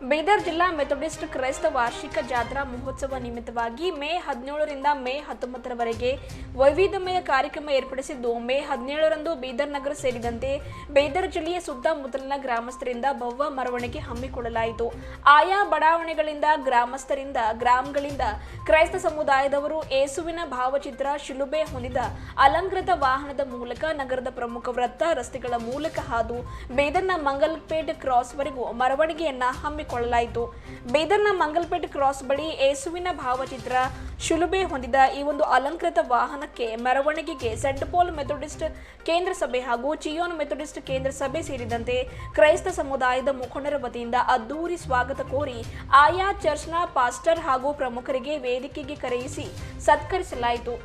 ಬೀದರ್ ಜಿಲ್ಲಾ ಮೆಥೋಡಿಸ್ಟ್ ಕ್ರೈಸ್ತ ವಾರ್ಷಿಕ ಜಾತ್ರಾ ಮಹೋತ್ಸವ ನಿಮಿತ್ತವಾಗಿ ಮೇ ಹದಿನೇಳರಿಂದ ಮೇ ಹತ್ತೊಂಬತ್ತರವರೆಗೆ ವೈವಿಧ್ಯಮಯ ಕಾರ್ಯಕ್ರಮ ಏರ್ಪಡಿಸಿದ್ದು, ಮೇ ಹದಿನೇಳರಂದು ಬೀದರ್ ನಗರ ಸೇರಿದಂತೆ ಬೀದರ್ ಜಿಲ್ಲೆಯ ಸುತ್ತಮುತ್ತಲಿನ ಗ್ರಾಮಸ್ಥರಿಂದ ಭವ್ಯ ಮೆರವಣಿಗೆ ಹಮ್ಮಿಕೊಳ್ಳಲಾಯಿತು. ಆಯಾ ಬಡಾವಣೆಗಳಿಂದ ಗ್ರಾಮಸ್ಥರಿಂದ, ಗ್ರಾಮಗಳಿಂದ ಕ್ರೈಸ್ತ ಸಮುದಾಯದವರು ಏಸುವಿನ ಭಾವಚಿತ್ರ ಶಿಲುಬೆ ಹೊಂದಿದ ಅಲಂಕೃತ ವಾಹನದ ಮೂಲಕ ನಗರದ ಪ್ರಮುಖ ವೃತ್ತ ರಸ್ತೆಗಳ ಮೂಲಕ ಹಾದು ಬೀದರ್ನ ಮಂಗಲ್ಪೇಟ್ ಕ್ರಾಸ್ವರೆಗೂ ಮೆರವಣಿಗೆಯನ್ನ ಹಮ್ಮಿಕೊಳ್ಳಲಾಯಿತು ಬೀದರ್ನ ಮಂಗಲ್ಪೇಟ್ ಕ್ರಾಸ್ ಬಳಿ ಏಸುವಿನ ಭಾವಚಿತ್ರ ಶುಲುಬೆ ಹೊಂದಿದ ಈ ಒಂದು ಅಲಂಕೃತ ವಾಹನಕ್ಕೆ ಮೆರವಣಿಗೆಗೆ ಸೆಂಟ್ ಪೋಲ್ ಮೆಥೋಡಿಸ್ಟ್ ಕೇಂದ್ರ ಸಭೆ ಹಾಗೂ ಚಿಯೋನ್ ಮೆಥೋಡಿಸ್ಟ್ ಕೇಂದ್ರ ಸಭೆ ಸೇರಿದಂತೆ ಕ್ರೈಸ್ತ ಸಮುದಾಯದ ಮುಖಂಡರ ವತಿಯಿಂದ ಅದ್ದೂರಿ ಸ್ವಾಗತ ಕೋರಿ ಆಯಾ ಚರ್ಚ್ನ ಪಾಸ್ಟರ್ ಹಾಗೂ ಪ್ರಮುಖರಿಗೆ ವೇದಿಕೆಗೆ ಕರೆಯಿಸಿ ಸತ್ಕರಿಸಲಾಯಿತು.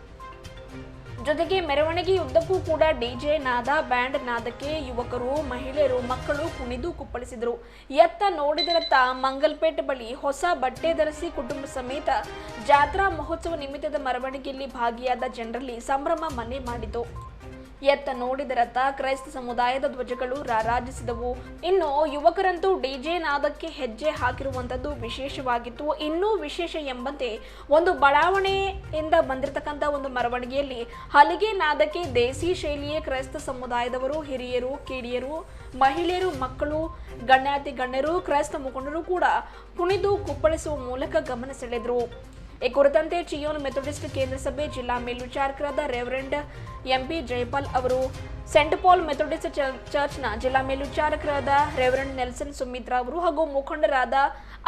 ಜೊತೆಗೆ ಮೆರವಣಿಗೆಯುದ್ದಕ್ಕೂ ಕೂಡ ಡಿಜೆ ನಾದ, ಬ್ಯಾಂಡ್ ನಾದಕ್ಕೆ ಯುವಕರು, ಮಹಿಳೆಯರು, ಮಕ್ಕಳು ಕುಣಿದು ಕುಪ್ಪಳಿಸಿದರು. ಎತ್ತ ನೋಡಿದರತ್ತ ಮಂಗಲ್ಪೇಟೆ ಬಳಿ ಹೊಸ ಬಟ್ಟೆ ಧರಿಸಿ ಕುಟುಂಬ ಸಮೇತ ಜಾತ್ರಾ ಮಹೋತ್ಸವ ನಿಮಿತ್ತದ ಮೆರವಣಿಗೆಯಲ್ಲಿ ಭಾಗಿಯಾದ ಜನರಲ್ಲಿ ಸಂಭ್ರಮ ಮನೆ ಮಾಡಿತು. ಎತ್ತ ನೋಡಿದರತ್ತ ಕ್ರೈಸ್ತ ಸಮುದಾಯದ ಧ್ವಜಗಳು ರಾರಾಜಿಸಿದವು. ಇನ್ನು ಯುವಕರಂತೂ ಡಿಜೆ ನಾದಕ್ಕೆ ಹೆಜ್ಜೆ ಹಾಕಿರುವಂಥದ್ದು ವಿಶೇಷವಾಗಿತ್ತು. ಇನ್ನೂ ವಿಶೇಷ ಎಂಬಂತೆ ಒಂದು ಬಡಾವಣೆಯಿಂದ ಬಂದಿರತಕ್ಕಂಥ ಒಂದು ಮೆರವಣಿಗೆಯಲ್ಲಿ ಹಲಿಗೆ ನಾದಕ್ಕೆ ದೇಸಿ ಶೈಲಿಯೇ ಕ್ರೈಸ್ತ ಸಮುದಾಯದವರು ಹಿರಿಯರು ಕಿಡಿಯರು ಮಹಿಳೆಯರು, ಮಕ್ಕಳು, ಗಣ್ಯಾತಿ ಗಣ್ಯರು, ಕ್ರೈಸ್ತ ಮುಖಂಡರು ಕೂಡ ಕುಣಿದು ಕುಪ್ಪಳಿಸುವ ಮೂಲಕ ಗಮನ ಸೆಳೆದರು. ಈ ಕುರಿತಂತೆ ಚಿಯೋನ್ ಮೆಥೋಡಿಸ್ಟ್ ಕೇಂದ್ರ ಸಭೆ ಜಿಲ್ಲಾ ಮೇಲ್ವಿಚಾರಕರಾದ ರೆವರೆಂಡ್ ಎಂಪಿ ಜಯಪಾಲ್ ಅವರು, ಸೆಂಟ್ ಪಾಲ್ ಮೆಥೋಡಿಸ್ಟ್ ಚರ್ಚ್ ಚರ್ಚ್ನ ಜಿಲ್ಲಾ ಮೇಲ್ವಿಚಾರಕರಾದ ರೆವರೆಂಡ್ ನೆಲ್ಸನ್ ಸುಮಿತ್ರಾ ಅವರು ಹಾಗೂ ಮುಖಂಡರಾದ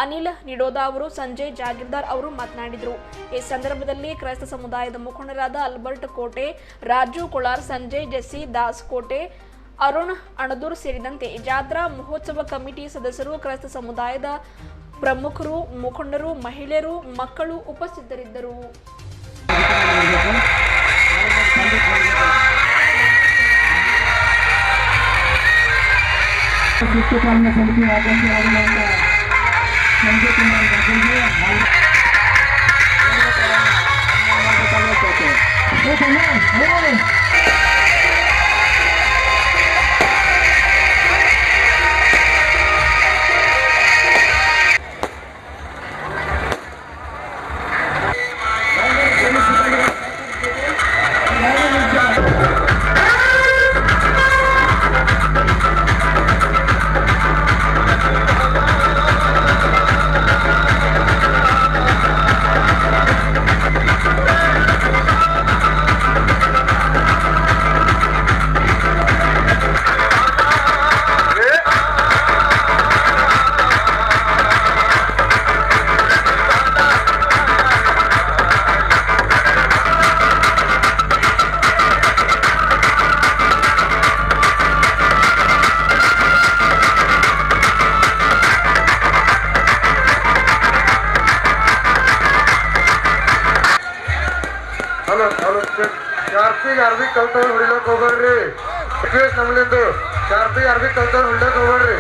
ಅನಿಲ್ ನಿಡೋದಾ ಅವರು, ಸಂಜಯ್ ಜಾಗೀರ್ದಾರ್ ಅವರು ಮಾತನಾಡಿದರು. ಈ ಸಂದರ್ಭದಲ್ಲಿ ಕ್ರೈಸ್ತ ಸಮುದಾಯದ ಮುಖಂಡರಾದ ಅಲ್ಬರ್ಟ್ ಕೋಟೆ, ರಾಜು ಕೊಳಾರ್, ಸಂಜಯ್ ಜೆಸ್ಸಿ, ದಾಸ್ ಕೋಟೆ, ಅರುಣ್ ಅಣದೂರ್ ಸೇರಿದಂತೆ ಜಾತ್ರಾ ಮಹೋತ್ಸವ ಕಮಿಟಿ ಸದಸ್ಯರು ಕ್ರೈಸ್ತ ಸಮುದಾಯದ ಪ್ರಮುಖರು ಮುಖಂಡರು ಮಹಿಳೆಯರು ಮಕ್ಕಳು ಉಪಸ್ಥಿತರಿದ್ದರು. ಶಿಕ್ಷಕರನ್ನ ಹಲೋ ಹಲೋ ಕಾರ್ತಿಕ್ ಅರ್ಬಿ ಕಲ್ತವ್ರು ಹೊಡಿಲಕ್ ಹೋಗ್ರಿ ನಮ್ಲಿಂದು. ಕಾರ್ತಿಕ್ ಅರ್ಬಿ ಕಲ್ತವ್ರು ಹೊಡಿಲಕ್ ಹೋಗ್ಬೇಡ್ರಿ.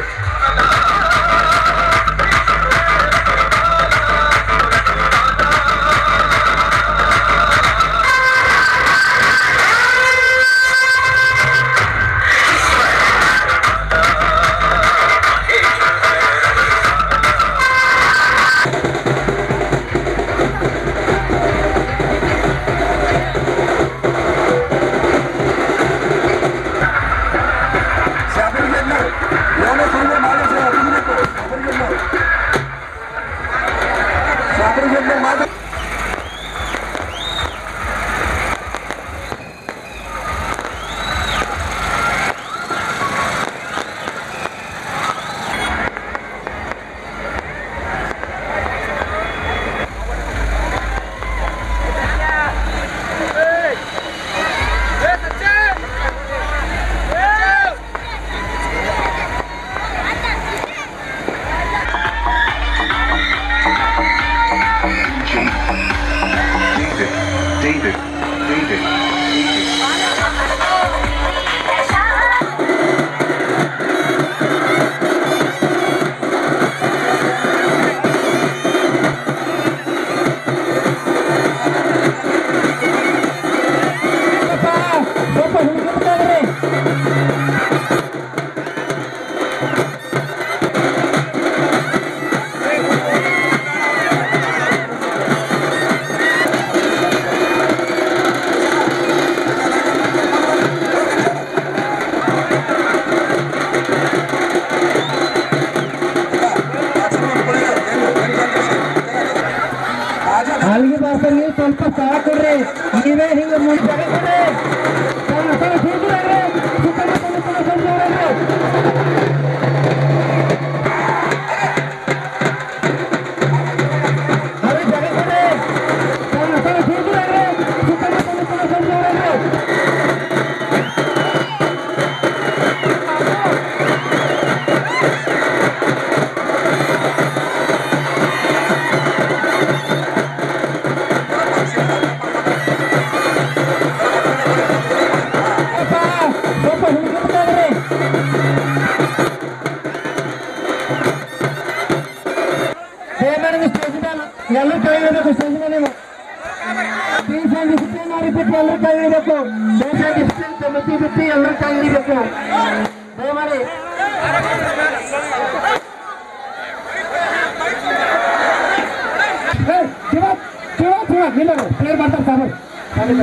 ನಿಲ್ಲರು ಪ್ಲೇಯರ್ ಮಾಡ್ತಾರೆ ಸಾರು ಪ್ಲೇಯರ್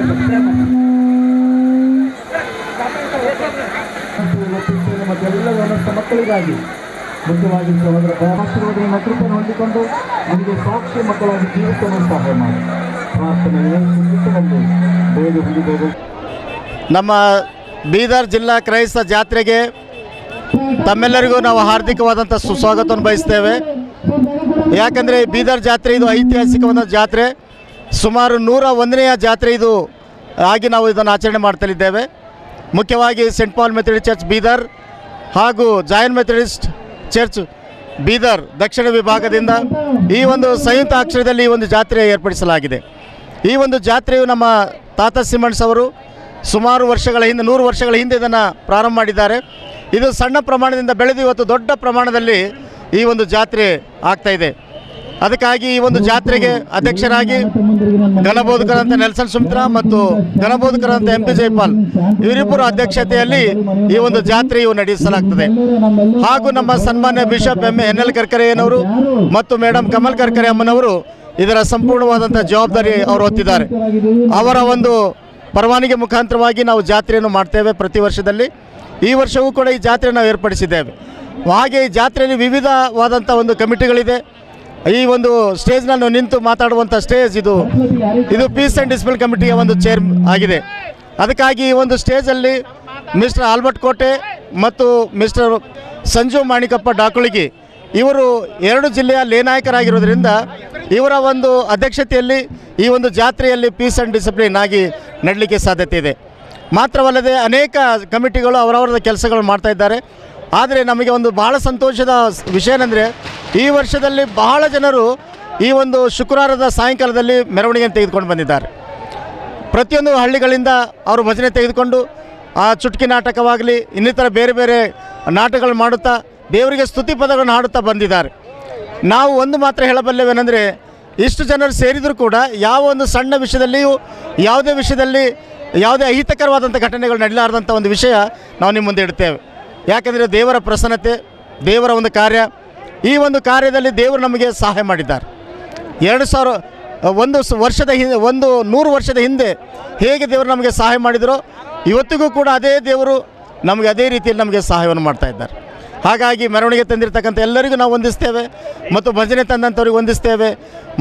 ಮಾಡ್ತಾರೆ ಮತ್ತೆಲ್ಲ ವ್ಯವಸ್ಥೆ ಮಕ್ಕಳಿಗಾಗಿ ಮುಖ್ಯವಾಗಿ ಸಹೋದರ ದಯಾಶೀರ್ವಾದವನ್ನು ಕೃಪೆಯನ್ನು ಹೊಂದಿಕೊಂಡು ನಮಗೆ ಸಾಕ್ಷಿ ಮಕ್ಕಳಾಗಿ ಜೀವಿಸಲು ಸಹಾಯ ಮಾಡಿ. ಪ್ರಾರ್ಥನೆ ಒಂದು ಬೇಗ ಹೊಂದಿದ್ದೇವೆ. ನಮ್ಮ ಬೀದರ್ ಜಿಲ್ಲಾ ಕ್ರೈಸ್ತ ಜಾತ್ರೆಗೆ ತಮ್ಮೆಲ್ಲರಿಗೂ ನಾವು ಹಾರ್ದಿಕವಾದಂಥ ಸುಸ್ವಾಗತವನ್ನು ಬಯಸ್ತೇವೆ. ಯಾಕಂದರೆ ಬೀದರ್ ಜಾತ್ರೆ ಇದು ಐತಿಹಾಸಿಕವಾದ ಜಾತ್ರೆ. ಸುಮಾರು ನೂರ ಒಂದನೆಯ ಜಾತ್ರೆ ಇದು ಆಗಿ ನಾವು ಇದನ್ನು ಆಚರಣೆ ಮಾಡ್ತಲಿದ್ದೇವೆ. ಮುಖ್ಯವಾಗಿ saint Paul Methodist church Bidar ಹಾಗೂ ಜಾಯನ್ ಮೆಥಡಿಸ್ಟ್ ಚರ್ಚ್ ಬೀದರ್ ದಕ್ಷಿಣ ವಿಭಾಗದಿಂದ ಈ ಒಂದು ಸಂಯುಕ್ತ ಅಕ್ಷರದಲ್ಲಿ ಈ ಒಂದು ಜಾತ್ರೆ ಏರ್ಪಡಿಸಲಾಗಿದೆ. ಈ ಒಂದು ಜಾತ್ರೆಯು ನಮ್ಮ ತಾತ ಸಿಮಣ್ಸ್ ಅವರು ಸುಮಾರು ವರ್ಷಗಳ ಹಿಂದೆ, ನೂರು ವರ್ಷಗಳ ಹಿಂದೆ ಇದನ್ನು ಪ್ರಾರಂಭ ಮಾಡಿದ್ದಾರೆ. ಇದು ಸಣ್ಣ ಪ್ರಮಾಣದಿಂದ ಬೆಳೆದು ಇವತ್ತು ದೊಡ್ಡ ಪ್ರಮಾಣದಲ್ಲಿ ಈ ಒಂದು ಜಾತ್ರೆ ಆಗ್ತಾ ಇದೆ. ಅದಕ್ಕಾಗಿ ಈ ಒಂದು ಜಾತ್ರೆಗೆ ಅಧ್ಯಕ್ಷರಾಗಿ ಘನಬೋಧಕರಂತ ನೆಲ್ಸನ್ ಸುಮಿತ್ರ ಮತ್ತು ಘನಬೋಧಕರಂತ ಎಂ ಪಿ ಜೈಪಾಲ್ ಇವರಿಬ್ಬರು ಅಧ್ಯಕ್ಷತೆಯಲ್ಲಿ ಈ ಒಂದು ಜಾತ್ರೆಯು ನಡೆಸಲಾಗ್ತದೆ. ಹಾಗೂ ನಮ್ಮ ಸನ್ಮಾನ್ಯ ಬಿಷಪ್ ಎಂ ಎನ್ ಎಲ್ ಕರ್ಕರೆಯನವರು ಮತ್ತು ಮೇಡಮ್ ಕಮಲ್ ಕರ್ಕರೆ ಅಮ್ಮನವರು ಇದರ ಸಂಪೂರ್ಣವಾದಂಥ ಜವಾಬ್ದಾರಿ ಅವರು ಹೊತ್ತಿದ್ದಾರೆ. ಅವರ ಒಂದು ಪರವಾನಿಗೆ ಮುಖಾಂತರವಾಗಿ ನಾವು ಜಾತ್ರೆಯನ್ನು ಮಾಡ್ತೇವೆ ಪ್ರತಿ ವರ್ಷದಲ್ಲಿ. ಈ ವರ್ಷವೂ ಕೂಡ ಈ ಜಾತ್ರೆ ನಾವು ಏರ್ಪಡಿಸಿದ್ದೇವೆ. ಹಾಗೆ ಈ ಜಾತ್ರೆಯಲ್ಲಿ ವಿವಿಧವಾದಂಥ ಒಂದು ಕಮಿಟಿಗಳಿದೆ. ಈ ಒಂದು ಸ್ಟೇಜ್ನಲ್ಲಿ ನಿಂತು ಮಾತಾಡುವಂಥ ಸ್ಟೇಜ್ ಇದು. ಇದು ಪೀಸ್ ಆ್ಯಂಡ್ ಡಿಸ್ಪ್ಲಿನ್ ಕಮಿಟಿಯ ಒಂದು ಚೇರ್ ಆಗಿದೆ. ಅದಕ್ಕಾಗಿ ಈ ಒಂದು ಸ್ಟೇಜಲ್ಲಿ ಮಿಸ್ಟರ್ ಆಲ್ಬರ್ಟ್ ಕೋಟೆ ಮತ್ತು ಮಿಸ್ಟರ್ ಸಂಜು ಮಾಣಿಕಪ್ಪ ಡಾಕುಳಿಗಿ ಇವರು ಎರಡು ಜಿಲ್ಲೆಯ ಲೇನಾಯಕರಾಗಿರೋದ್ರಿಂದ ಇವರ ಒಂದು ಅಧ್ಯಕ್ಷತೆಯಲ್ಲಿ ಈ ಒಂದು ಜಾತ್ರೆಯಲ್ಲಿ ಪೀಸ್ ಆ್ಯಂಡ್ ಡಿಸಿಪ್ಲಿನ್ ಆಗಿ ನಡಲಿಕ್ಕೆ ಸಾಧ್ಯತೆ ಇದೆ. ಮಾತ್ರವಲ್ಲದೆ ಅನೇಕ ಕಮಿಟಿಗಳು ಅವರವರದ ಕೆಲಸಗಳು ಮಾಡ್ತಾ ಇದ್ದಾರೆ. ಆದರೆ ನಮಗೆ ಒಂದು ಬಹಳ ಸಂತೋಷದ ವಿಷಯ ಏನಂದರೆ ಈ ವರ್ಷದಲ್ಲಿ ಬಹಳ ಜನರು ಈ ಒಂದು ಶುಕ್ರವಾರದ ಸಾಯಂಕಾಲದಲ್ಲಿ ಮೆರವಣಿಗೆಯನ್ನು ತೆಗೆದುಕೊಂಡು ಬಂದಿದ್ದಾರೆ. ಪ್ರತಿಯೊಂದು ಹಳ್ಳಿಗಳಿಂದ ಅವರು ಭಜನೆ ತೆಗೆದುಕೊಂಡು ಆ ಚುಟ್ಕಿ ನಾಟಕವಾಗಲಿ, ಇನ್ನಿತರ ಬೇರೆ ಬೇರೆ ನಾಟಕಗಳು ಮಾಡುತ್ತಾ ದೇವರಿಗೆ ಸ್ತುತಿ ಪದಗಳನ್ನು ಹಾಡುತ್ತಾ ಬಂದಿದ್ದಾರೆ. ನಾವು ಒಂದು ಮಾತ್ರ ಹೇಳಬಲ್ಲೆವೇನೆಂದರೆ ಇಷ್ಟು ಜನರು ಸೇರಿದರೂ ಕೂಡ ಯಾವ ಒಂದು ಸಣ್ಣ ವಿಷಯದಲ್ಲಿಯೂ, ಯಾವುದೇ ವಿಷಯದಲ್ಲಿ ಯಾವುದೇ ಅಹಿತಕರವಾದಂಥ ಘಟನೆಗಳು ನಡೆಯಲಾರದಂಥ ಒಂದು ವಿಷಯ ನಾವು ನಿಮ್ಮ ಮುಂದೆ ಇಡ್ತೇವೆ. ಯಾಕಂದರೆ ದೇವರ ಪ್ರಸನ್ನತೆ, ದೇವರ ಒಂದು ಕಾರ್ಯ. ಈ ಒಂದು ಕಾರ್ಯದಲ್ಲಿ ದೇವರು ನಮಗೆ ಸಹಾಯ ಮಾಡಿದ್ದಾರೆ. ಎರಡು ಸಾವಿರ, ಒಂದು ವರ್ಷದ ಹಿಂದೆ, ಒಂದು ನೂರು ವರ್ಷದ ಹಿಂದೆ ಹೇಗೆ ದೇವರು ನಮಗೆ ಸಹಾಯ ಮಾಡಿದರೋ, ಇವತ್ತಿಗೂ ಕೂಡ ಅದೇ ದೇವರು ನಮಗೆ ಅದೇ ರೀತಿಯಲ್ಲಿ ನಮಗೆ ಸಹಾಯವನ್ನು ಮಾಡ್ತಾ ಇದ್ದಾರೆ. ಹಾಗಾಗಿ ಮೆರವಣಿಗೆ ತಂದಿರತಕ್ಕಂಥ ಎಲ್ಲರಿಗೂ ನಾವು ವಂದಿಸ್ತೇವೆ, ಮತ್ತು ಭಜನೆ ತಂದಂಥವ್ರಿಗೆ ವಂದಿಸ್ತೇವೆ,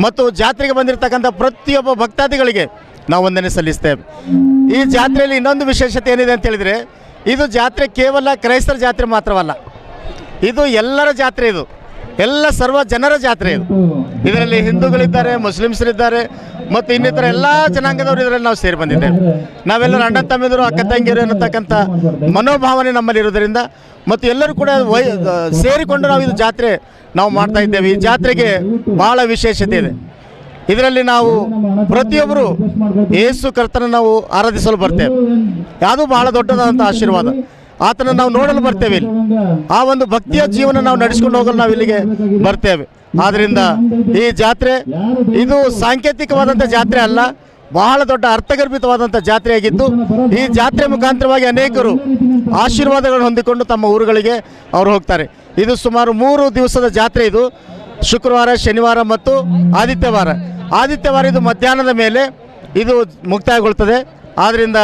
ಮತ್ತು ಜಾತ್ರೆಗೆ ಬಂದಿರತಕ್ಕಂಥ ಪ್ರತಿಯೊಬ್ಬ ಭಕ್ತಾದಿಗಳಿಗೆ ನಾವು ವಂದನೆ ಸಲ್ಲಿಸ್ತೇವೆ. ಈ ಜಾತ್ರೆಯಲ್ಲಿ ಇನ್ನೊಂದು ವಿಶೇಷತೆ ಏನಿದೆ ಅಂತ ಹೇಳಿದರೆ ಇದು ಜಾತ್ರೆ ಕೇವಲ ಕ್ರೈಸ್ತರ ಜಾತ್ರೆ ಮಾತ್ರವಲ್ಲ. ಇದು ಎಲ್ಲರ ಜಾತ್ರೆ ಇದು. ಎಲ್ಲ ಸರ್ವ ಜನರ ಜಾತ್ರೆ ಇದು. ಇದರಲ್ಲಿ ಹಿಂದೂಗಳಿದ್ದಾರೆ, ಮುಸ್ಲಿಮ್ಸರಿದ್ದಾರೆ, ಮತ್ತು ಇನ್ನಿತರ ಎಲ್ಲ ಜನಾಂಗದವರು ಇದರಲ್ಲಿ ನಾವು ಸೇರಿ ಬಂದಿದ್ದೇವೆ. ನಾವೆಲ್ಲರೂ ಅಣ್ಣ ತಮ್ಮಿದ್ರು, ಅಕ್ಕ ತಂಗಿಯರು ಅನ್ನತಕ್ಕಂಥ ಮನೋಭಾವನೆ ನಮ್ಮಲ್ಲಿ ಇರೋದರಿಂದ ಮತ್ತು ಎಲ್ಲರೂ ಕೂಡ ಸೇರಿಕೊಂಡು ನಾವು ಇದು ಜಾತ್ರೆ ನಾವು ಮಾಡ್ತಾ ಇದ್ದೇವೆ. ಈ ಜಾತ್ರೆಗೆ ಬಹಳ ವಿಶೇಷತೆ ಇದೆ. ಇದರಲ್ಲಿ ನಾವು ಪ್ರತಿಯೊಬ್ಬರು ಏಸು ಕರ್ತನ ನಾವು ಆರಾಧಿಸಲು ಬರ್ತೇವೆ. ಯಾವುದು ಬಹಳ ದೊಡ್ಡದಾದಂಥ ಆಶೀರ್ವಾದ. ಆತನ ನಾವು ನೋಡಲು ಬರ್ತೇವೆ ಇಲ್ಲಿ. ಆ ಒಂದು ಭಕ್ತಿಯ ಜೀವನ ನಾವು ನಡೆಸ್ಕೊಂಡು ಹೋಗಲು ನಾವು ಇಲ್ಲಿಗೆ ಬರ್ತೇವೆ. ಆದ್ದರಿಂದ ಈ ಜಾತ್ರೆ ಇದು ಸಾಂಕೇತಿಕವಾದಂಥ ಜಾತ್ರೆ ಅಲ್ಲ ಬಹಳ ದೊಡ್ಡ ಅರ್ಥಗರ್ಭಿತವಾದಂಥ ಜಾತ್ರೆಯಾಗಿದ್ದು ಈ ಜಾತ್ರೆ ಮುಖಾಂತರವಾಗಿ ಅನೇಕರು ಆಶೀರ್ವಾದಗಳನ್ನು ಹೊಂದಿಕೊಂಡು ತಮ್ಮ ಊರುಗಳಿಗೆ ಅವರು ಹೋಗ್ತಾರೆ. ಇದು ಸುಮಾರು ಮೂರು ದಿವಸದ ಜಾತ್ರೆ ಇದು. ಶುಕ್ರವಾರ ಶನಿವಾರ ಮತ್ತು ಆದಿತ್ಯವಾರ. ಆದಿತ್ಯವಾರ ಇದು ಮಧ್ಯಾಹ್ನದ ಮೇಲೆ ಇದು ಮುಕ್ತಾಯಗೊಳ್ತದೆ. ಆದ್ದರಿಂದ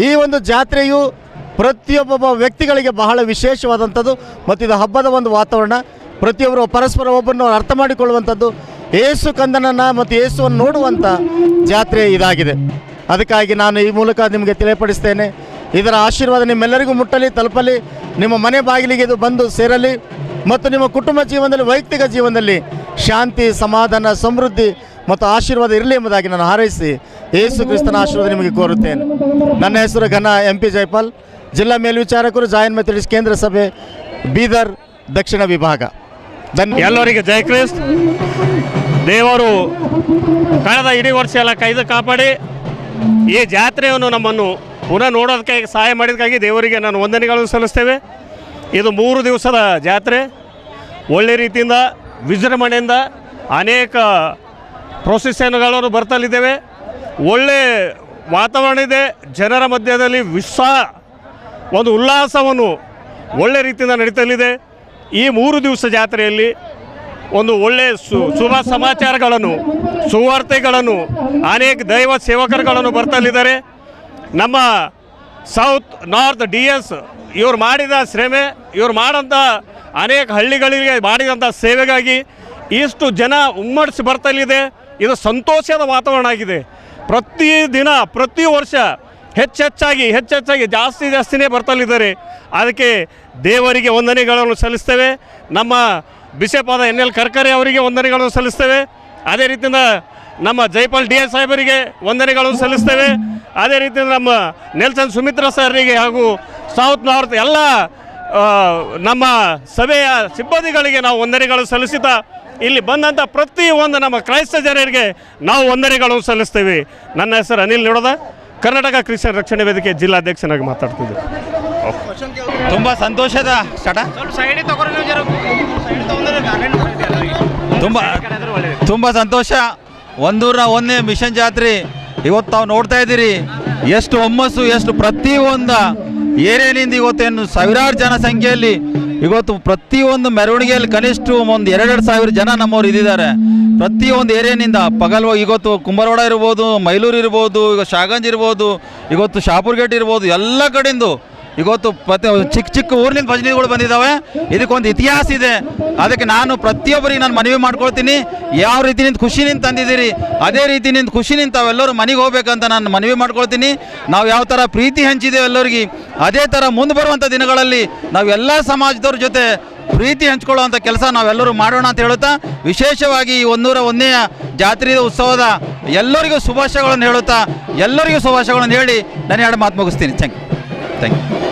ಈ ಒಂದು ಜಾತ್ರೆಯು ಪ್ರತಿಯೊಬ್ಬೊಬ್ಬ ವ್ಯಕ್ತಿಗಳಿಗೆ ಬಹಳ ವಿಶೇಷವಾದಂಥದ್ದು ಮತ್ತು ಇದು ಹಬ್ಬದ ಒಂದು ವಾತಾವರಣ. ಪ್ರತಿಯೊಬ್ಬರು ಪರಸ್ಪರ ಒಬ್ಬರನ್ನು ಅರ್ಥ ಮಾಡಿಕೊಳ್ಳುವಂಥದ್ದು. ಏಸು ಕಂದನನ್ನು ಮತ್ತು ಏಸುವನ್ನು ನೋಡುವಂಥ ಜಾತ್ರೆ ಇದಾಗಿದೆ. ಅದಕ್ಕಾಗಿ ನಾನು ಈ ಮೂಲಕ ನಿಮಗೆ ತಿಳಿಯಪಡಿಸ್ತೇನೆ. ಇದರ ಆಶೀರ್ವಾದ ನಿಮ್ಮೆಲ್ಲರಿಗೂ ಮುಟ್ಟಲಿ, ತಲುಪಲಿ. ನಿಮ್ಮ ಮನೆ ಬಾಗಿಲಿಗೆ ಇದು ಬಂದು ಸೇರಲಿ. ಮತ್ತು ನಿಮ್ಮ ಕುಟುಂಬ ಜೀವನದಲ್ಲಿ, ವೈಯಕ್ತಿಕ ಜೀವನದಲ್ಲಿ ಶಾಂತಿ, ಸಮಾಧಾನ, ಸಮೃದ್ಧಿ ಮತ್ತು ಆಶೀರ್ವಾದ ಇರಲಿ ಎಂಬುದಾಗಿ ನಾನು ಹಾರೈಸಿ ಯೇಸು ಕ್ರಿಸ್ತನ ಆಶೀರ್ವಾದ ನಿಮಗೆ ಕೋರುತ್ತೇನೆ. ನನ್ನ ಹೆಸರು ಘನ ಎಂ ಪಿ ಜೈಪಾಲ್. ಜಿಲ್ಲಾ ಮೇಲ್ವಿಚಾರಕರು ಜಾಯನ್ ಮೆಥಡಿಸ್ಟ್ ಕೇಂದ್ರ ಸಭೆ, ಬೀದರ್ ದಕ್ಷಿಣ ವಿಭಾಗ. ಧನ್ಯ ಎಲ್ಲರಿಗೆ ಜಯ ಕ್ರಿಸ್ತ್. ದೇವರು ಕಳೆದ ಇಡೀ ವರ್ಷ ಎಲ್ಲ ಕೈದು ಕಾಪಾಡಿ, ಈ ಜಾತ್ರೆಯನ್ನು ನಮ್ಮನ್ನು ಪುನಃ ನೋಡೋದಕ್ಕೆ ಸಹಾಯ ಮಾಡಿದಕ್ಕಾಗಿ ದೇವರಿಗೆ ನಾನು ವಂದನೆಗಳನ್ನು ಸಲ್ಲಿಸ್ತೇವೆ. ಇದು ಮೂರು ದಿವಸದ ಜಾತ್ರೆ. ಒಳ್ಳೆ ರೀತಿಯಿಂದ, ವಿಜೃಂಭಣೆಯಿಂದ ಅನೇಕ ಪ್ರೊಸೆಷನ್ಗಳನ್ನು ಬರ್ತಲಿದ್ದೇವೆ. ಒಳ್ಳೆ ವಾತಾವರಣ ಇದೆ. ಜನರ ಮಧ್ಯದಲ್ಲಿ ವಿಶ್ವಾಸ ಒಂದು ಉಲ್ಲಾಸವನ್ನು ಒಳ್ಳೆ ರೀತಿಯಿಂದ ನಡೀತಲಿದೆ. ಈ ಮೂರು ದಿವಸ ಜಾತ್ರೆಯಲ್ಲಿ ಒಂದು ಒಳ್ಳೆಯ ಸು, ಶುಭ ಸಮಾಚಾರಗಳನ್ನು, ಸುವಾರ್ತೆಗಳನ್ನು, ಅನೇಕ ದೈವ ಸೇವಕರುಗಳನ್ನು ಬರ್ತಲಿದ್ದಾರೆ. ನಮ್ಮ ಸೌತ್ ನಾರ್ತ್ ಡಿ ಎಸ್ ಇವ್ರು ಮಾಡಿದ ಶ್ರಮೆ, ಇವ್ರು ಮಾಡೋಂಥ ಅನೇಕ ಹಳ್ಳಿಗಳಿಗೆ ಮಾಡಿದಂಥ ಸೇವೆಗಾಗಿ ಇಷ್ಟು ಜನ ಉಮ್ಮಡಿಸಿ ಬರ್ತಲಿದೆ. ಇದು ಸಂತೋಷದ ವಾತಾವರಣ ಆಗಿದೆ. ಪ್ರತಿ ದಿನ, ಪ್ರತಿ ವರ್ಷ ಹೆಚ್ಚೆಚ್ಚಾಗಿ ಹೆಚ್ಚೆಚ್ಚಾಗಿ ಜಾಸ್ತಿ ಜಾಸ್ತಿನೇ ಬರ್ತಲಿದ್ದಾರೆ. ಅದಕ್ಕೆ ದೇವರಿಗೆ ವಂದನೆಗಳನ್ನು ಸಲ್ಲಿಸ್ತೇವೆ. ನಮ್ಮ ಬಿಷಪಾದ ಎನ್ ಎಲ್ ಕರ್ಕರೆ ಅವರಿಗೆ ವಂದನೆಗಳನ್ನು ಸಲ್ಲಿಸ್ತೇವೆ. ಅದೇ ರೀತಿಯಿಂದ ನಮ್ಮ ಜೈಪಾಲ್ ಡಿ ಎಸ್ ಸಾಹೇಬರಿಗೆ ವಂದನೆಗಳನ್ನು ಸಲ್ಲಿಸ್ತೇವೆ. ಅದೇ ರೀತಿಯಿಂದ ನಮ್ಮ ನೆಲ್ಸನ್ ಸುಮಿತ್ರಾ ಸರ್ರಿಗೆ ಹಾಗೂ ಸೌತ್ ನಾರ್ತ್ ಎಲ್ಲ ನಮ್ಮ ಸಭೆಯ ಸಿಬ್ಬಂದಿಗಳಿಗೆ ನಾವು ವಂದನೆಗಳು ಸಲ್ಲಿಸುತ್ತಾ ಇಲ್ಲಿ ಬಂದಂಥ ಪ್ರತಿಯೊಂದು ನಮ್ಮ ಕ್ರೈಸ್ತ ಜನರಿಗೆ ನಾವು ವಂದನೆಗಳನ್ನು ಸಲ್ಲಿಸ್ತೀವಿ. ನನ್ನ ಹೆಸರು ಅನಿಲ್ ನೋಡೋದ. ಕರ್ನಾಟಕ ಕ್ರಿಶ್ಚಿಯನ್ ರಕ್ಷಣೆ ವೇದಿಕೆ ಜಿಲ್ಲಾಧ್ಯಕ್ಷನಾಗಿ ಮಾತಾಡ್ತಿದ್ದೆ. ತುಂಬ ಸಂತೋಷದ ತುಂಬ ತುಂಬ ಸಂತೋಷ. ಒಂದೂರ ಒಂದನೇ ಮಿಷನ್ ಜಾತ್ರೆ ಇವತ್ತು ತಾವು ನೋಡ್ತಾ ಇದ್ದೀರಿ. ಎಷ್ಟು ಹೊಮ್ಮಸ್ಸು, ಎಷ್ಟು ಪ್ರತಿಯೊಂದು ಏರಿಯಾನಿಂದ ಇವತ್ತೇನು ಸಾವಿರಾರು ಜನ ಸಂಖ್ಯೆಯಲ್ಲಿ ಇವತ್ತು ಪ್ರತಿಯೊಂದು ಮೆರವಣಿಗೆಯಲ್ಲಿ ಕನಿಷ್ಠ ಒಂದು ಎರಡೆರಡು ಸಾವಿರ ಜನ ನಮ್ಮವ್ರು ಇದ್ದಿದ್ದಾರೆ. ಪ್ರತಿಯೊಂದು ಏರಿಯಾನಿಂದ ಪಗಲ್ವ ಇವತ್ತು ಕುಂಬರವಾಡ ಇರ್ಬೋದು, ಮೈಲೂರು ಇರ್ಬೋದು, ಈಗ ಶಾಗಂಜ್ ಇರ್ಬೋದು, ಇವತ್ತು ಶಾಪುರ್ ಗೇಟ್ ಇರ್ಬೋದು, ಎಲ್ಲ ಕಡೆಯಿಂದ ಇವತ್ತು ಪ್ರತಿ ಚಿಕ್ಕ ಚಿಕ್ಕ ಊರಿನಿಂದ ಭಜನೆಗಳು ಬಂದಿದ್ದಾವೆ. ಇದಕ್ಕೊಂದು ಇತಿಹಾಸ ಇದೆ. ಅದಕ್ಕೆ ನಾನು ಪ್ರತಿಯೊಬ್ಬರಿಗೆ ನಾನು ಮನವಿ ಮಾಡ್ಕೊಳ್ತೀನಿ. ಯಾವ ರೀತಿನಿಂದ ಖುಷಿನಿಂದ ತಂದಿದ್ದೀರಿ, ಅದೇ ರೀತಿನಿಂದ ಖುಷಿನಿಂದ ತಾವೆಲ್ಲರೂ ಮನೆಗೆ ಹೋಗ್ಬೇಕಂತ ನಾನು ಮನವಿ ಮಾಡ್ಕೊಳ್ತೀನಿ. ನಾವು ಯಾವ ಥರ ಪ್ರೀತಿ ಹಂಚಿದ್ದೇವೆ ಎಲ್ಲರಿಗೆ, ಅದೇ ಥರ ಮುಂದೆ ಬರುವಂಥ ದಿನಗಳಲ್ಲಿ ನಾವು ಎಲ್ಲ ಸಮಾಜದವ್ರ ಜೊತೆ ಪ್ರೀತಿ ಹಂಚ್ಕೊಳ್ಳುವಂಥ ಕೆಲಸ ನಾವೆಲ್ಲರೂ ಮಾಡೋಣ ಅಂತ ಹೇಳುತ್ತಾ, ವಿಶೇಷವಾಗಿ ಈ ಒಂದೂರ ಒಂದನೆಯ ಜಾತ್ರೆಯ ಉತ್ಸವದ ಎಲ್ಲರಿಗೂ ಶುಭಾಶಯಗಳನ್ನು ಹೇಳುತ್ತಾ, ಎಲ್ಲರಿಗೂ ಶುಭಾಶಯಗಳನ್ನು ಹೇಳಿ ನಾನು ಎರಡು ಮಾತು ಮುಗಿಸ್ತೀನಿ. Thank you. Thank you.